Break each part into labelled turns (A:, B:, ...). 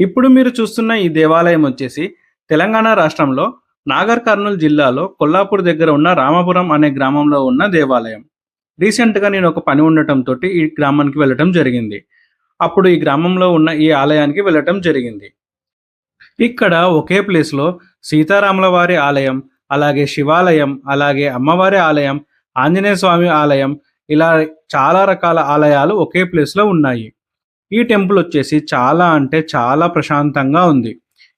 A: ఇప్పుడు మీరు చూస్తున్న ఈ దేవాలయం వచ్చేసి తెలంగాణ రాష్ట్రంలో నాగర్ కర్నూలు జిల్లాలో కొల్లాపూర్ దగ్గర ఉన్న రామపురం అనే గ్రామంలో ఉన్న దేవాలయం. రీసెంట్గా నేను ఒక పని ఉండటంతో ఈ గ్రామానికి వెళ్ళటం జరిగింది. అప్పుడు ఈ గ్రామంలో ఉన్న ఈ ఆలయానికి వెళ్ళటం జరిగింది. ఇక్కడ ఒకే ప్లేస్లో సీతారాముల వారి ఆలయం అలాగే శివాలయం అలాగే అమ్మవారి ఆలయం ఆంజనేయ స్వామి ఆలయం ఇలా చాలా రకాల ఆలయాలు ఒకే ప్లేస్లో ఉన్నాయి. ఈ టెంపుల్ వచ్చేసి చాలా అంటే చాలా ప్రశాంతంగా ఉంది.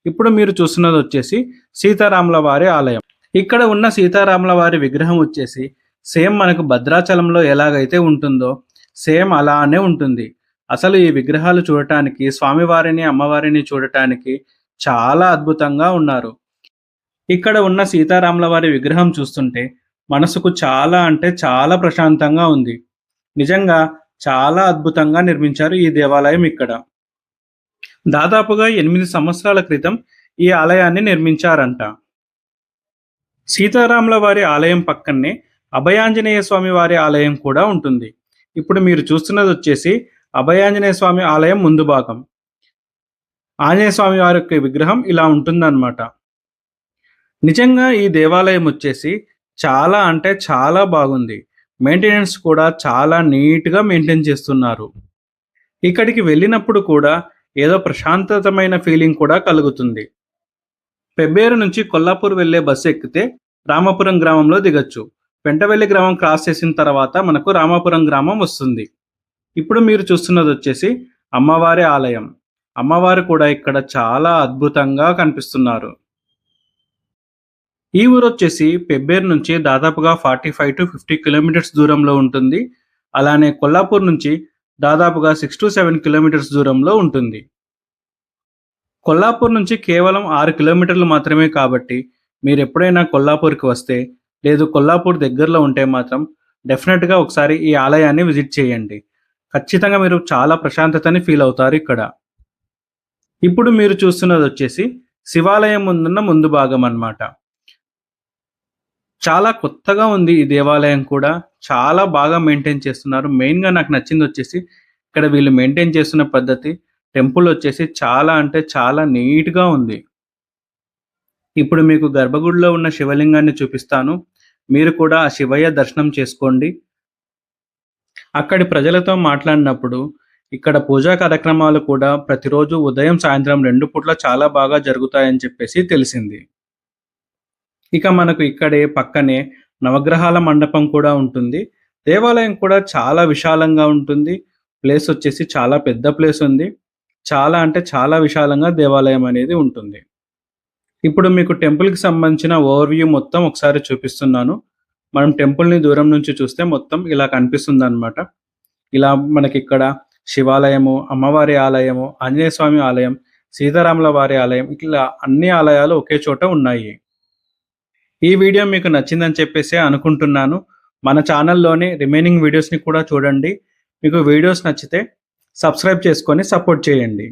A: ఇప్పుడు మీరు చూస్తున్నది వచ్చేసి సీతారాముల వారి ఆలయం. ఇక్కడ ఉన్న సీతారాముల వారి విగ్రహం వచ్చేసి సేమ్ మనకు భద్రాచలంలో ఎలాగైతే ఉంటుందో సేమ్ అలానే ఉంటుంది. అసలు ఈ విగ్రహాలు చూడటానికి స్వామివారిని అమ్మవారిని చూడటానికి చాలా అద్భుతంగా ఉన్నారు. ఇక్కడ ఉన్న సీతారాముల వారి విగ్రహం చూస్తుంటే మనసుకు చాలా అంటే చాలా ప్రశాంతంగా ఉంది. నిజంగా చాలా అద్భుతంగా నిర్మించారు ఈ దేవాలయం ఇక్కడ. దాదాపుగా ఎనిమిది సంవత్సరాల క్రితం ఈ ఆలయాన్ని నిర్మించారంట. సీతారాముల వారి ఆలయం పక్కనే అభయాంజనేయ స్వామి వారి ఆలయం కూడా ఉంటుంది. ఇప్పుడు మీరు చూస్తున్నది వచ్చేసి అభయాంజనేయ స్వామి ఆలయం ముందు భాగం. ఆంజనేయ స్వామి వారి యొక్క విగ్రహం ఇలా ఉంటుందన్నమాట. నిజంగా ఈ దేవాలయం వచ్చేసి చాలా అంటే చాలా బాగుంది. మెయింటెనెన్స్ కూడా చాలా నీట్గా మెయింటైన్ చేస్తున్నారు. ఇక్కడికి వెళ్ళినప్పుడు కూడా ఏదో ప్రశాంతతమైన ఫీలింగ్ కూడా కలుగుతుంది. పెబ్బేరు నుంచి కొల్లాపూర్ వెళ్ళే బస్సు ఎక్కితే రామాపురం గ్రామంలో దిగచ్చు. పెంటవెల్లి గ్రామం క్రాస్ చేసిన తర్వాత మనకు రామాపురం గ్రామం వస్తుంది. ఇప్పుడు మీరు చూస్తున్నది వచ్చేసి అమ్మవారి ఆలయం. అమ్మవారు కూడా ఇక్కడ చాలా అద్భుతంగా కనిపిస్తున్నారు. ఈ ఊరు వచ్చేసి పెబ్బేరు నుంచి దాదాపుగా forty five to fifty kilometres దూరంలో ఉంటుంది. అలానే కొల్లాపూర్ నుంచి దాదాపుగా సిక్స్ టు సెవెన్ కిలోమీటర్స్ దూరంలో ఉంటుంది. కొల్లాపూర్ నుంచి కేవలం ఆరు కిలోమీటర్లు మాత్రమే కాబట్టి మీరు ఎప్పుడైనా కొల్లాపూర్కి వస్తే లేదు కొల్లాపూర్ దగ్గరలో ఉంటే మాత్రం డెఫినెట్గా ఒకసారి ఈ ఆలయాన్ని విజిట్ చేయండి. ఖచ్చితంగా మీరు చాలా ప్రశాంతతని ఫీల్ అవుతారు ఇక్కడ. ఇప్పుడు మీరు చూస్తున్నది వచ్చేసి శివాలయం ముందున్న ముందు భాగం అన్నమాట. చాలా కొత్తగా ఉంది ఈ దేవాలయం కూడా. చాలా బాగా మెయింటైన్ చేస్తున్నారు. మెయిన్గా నాకు నచ్చింది వచ్చేసి ఇక్కడ వీళ్ళు మెయింటైన్ చేస్తున్న పద్ధతి టెంపుల్ వచ్చేసి చాలా అంటే చాలా నీట్గా ఉంది. ఇప్పుడు మీకు గర్భగుడిలో ఉన్న శివలింగాన్ని చూపిస్తాను. మీరు కూడా ఆ శివయ్య దర్శనం చేసుకోండి. అక్కడి ప్రజలతో మాట్లాడినప్పుడు ఇక్కడ పూజా కార్యక్రమాలు కూడా ప్రతిరోజు ఉదయం సాయంత్రం రెండు పూట్ల చాలా బాగా జరుగుతాయని చెప్పేసి తెలిసింది. ఇక మనకు ఇక్కడే పక్కనే నవగ్రహాల మండపం కూడా ఉంటుంది. దేవాలయం కూడా చాలా విశాలంగా ఉంటుంది. ప్లేస్ వచ్చేసి చాలా పెద్ద ప్లేస్ ఉంది. చాలా అంటే చాలా విశాలంగా దేవాలయం అనేది ఉంటుంది. ఇప్పుడు మీకు టెంపుల్కి సంబంధించిన ఓవర్వ్యూ మొత్తం ఒకసారి చూపిస్తున్నాను. మనం టెంపుల్ని దూరం నుంచి చూస్తే మొత్తం ఇలా కనిపిస్తుంది అనమాట ఇలా మనకి ఇక్కడ శివాలయము అమ్మవారి ఆలయము ఆంజనేయ స్వామి ఆలయం సీతారాముల వారి ఆలయం ఇట్లా అన్ని ఆలయాలు ఒకే చోట ఉన్నాయి. ఈ వీడియో మీకు నచ్చిందని చెప్పేసి అనుకుంటున్నాను. మన ఛానల్లోని రిమైనింగ్ వీడియోస్ని కూడా చూడండి. మీకు వీడియోస్ నచ్చితే సబ్స్క్రైబ్ చేసుకొని సపోర్ట్ చేయండి.